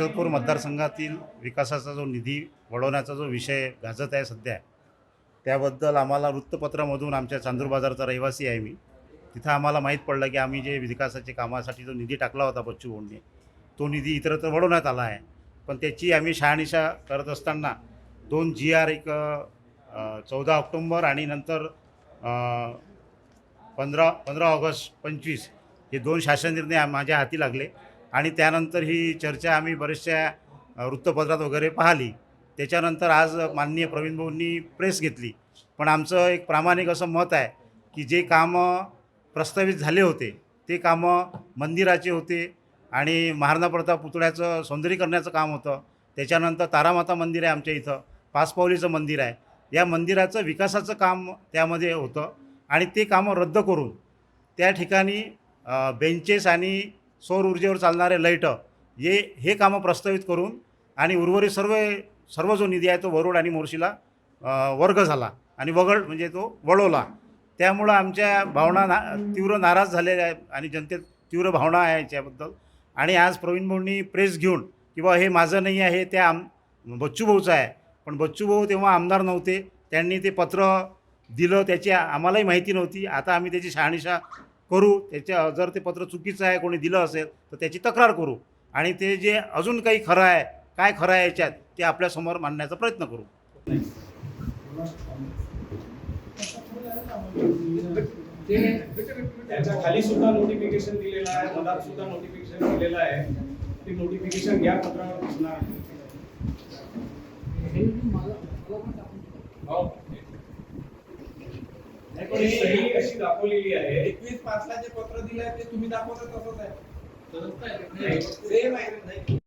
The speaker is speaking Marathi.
नागपूर मतदारसंघातील विकासाचा जो निधी वळवण्याचा जो विषय गाजत आहे सध्या त्याबद्दल आम्हाला वृत्तपत्रामधून आमच्या चांदूर बाजारचा रहिवासी आहे मी. तिथं आम्हाला माहीत पडलं की आम्ही जे विकासाच्या कामासाठी जो निधी टाकला होता बच्चू भाऊंनी तो निधी इतरत्र वळवण्यात आला आहे. पण त्याची आम्ही शहानिशा करत असताना दोन जी आर एक चौदा ऑक्टोंबर आणि नंतर पंधरा पंधरा ऑगस्ट पंचवीस हे दोन शासन निर्णय माझ्या हाती लागले. आणि त्यानंतर ही चर्चा आम्ही बऱ्याचशा वृत्तपत्रात वगैरे पाहिली. त्याच्यानंतर आज माननीय प्रवीण भाऊंनी प्रेस घेतली. पण आमचं एक प्रामाणिक असं मत आहे की जे कामं प्रस्तावित झाले होते ते कामं मंदिराचे होते आणि महाराणा प्रताप पुतळ्याचं सौंदर्यीकरणाचं काम होतं. त्याच्यानंतर तारामाता मंदिर आहे आमच्या इथं पाचपावलीचं मंदिर आहे. या मंदिराचं विकासाचं काम त्यामध्ये होतं आणि ते कामं रद्द करून त्या ठिकाणी बेंचेस आणि सौर ऊर्जेवर चालणारे लाइट हे हे कामं प्रस्तावित करून आणि उर्वरित सर्व सर्व जो निधी आहे तो वरुड आणि मोर्शीला वर्ग झाला आणि वगळ म्हणजे तो वळवला. त्यामुळं आमच्या भावना ना तीव्र नाराज झालेल्या आहेत आणि जनतेत तीव्र भावना आहे याच्याबद्दल. आणि आज प्रवीण भाऊंनी प्रेस घेऊन किंवा हे माझं नाही आहे त्या आम बच्चूभाऊचं आहे. पण बच्चूभाऊ तेव्हा आमदार नव्हते त्यांनी ते पत्र दिलं त्याची आम्हालाही माहिती नव्हती. आता आम्ही त्याची शहानिशा करू त्याच्या जर ते पत्र चुकीचं आहे कोणी दिलं असेल तर त्याची तक्रार करू. आणि ते जे अजून काही खरं आहे काय खरं आहे याच्यात ते आपल्यासमोर मांडण्याचा प्रयत्न करू. खाली सुद्धा नोटिफिकेशन दिलेलं आहे मधात सुद्धा नोटिफिकेशन दिलेलं आहे. ते नोटिफिकेशन या पत्रावर दिसणार आहे. हो. नाही, पण ही सही अशी दाखवलेली आहे? एकवीस पाचला जे पत्र दिलंय ते तुम्ही दाखवता तसंच आहे. नाही. सेम आहे.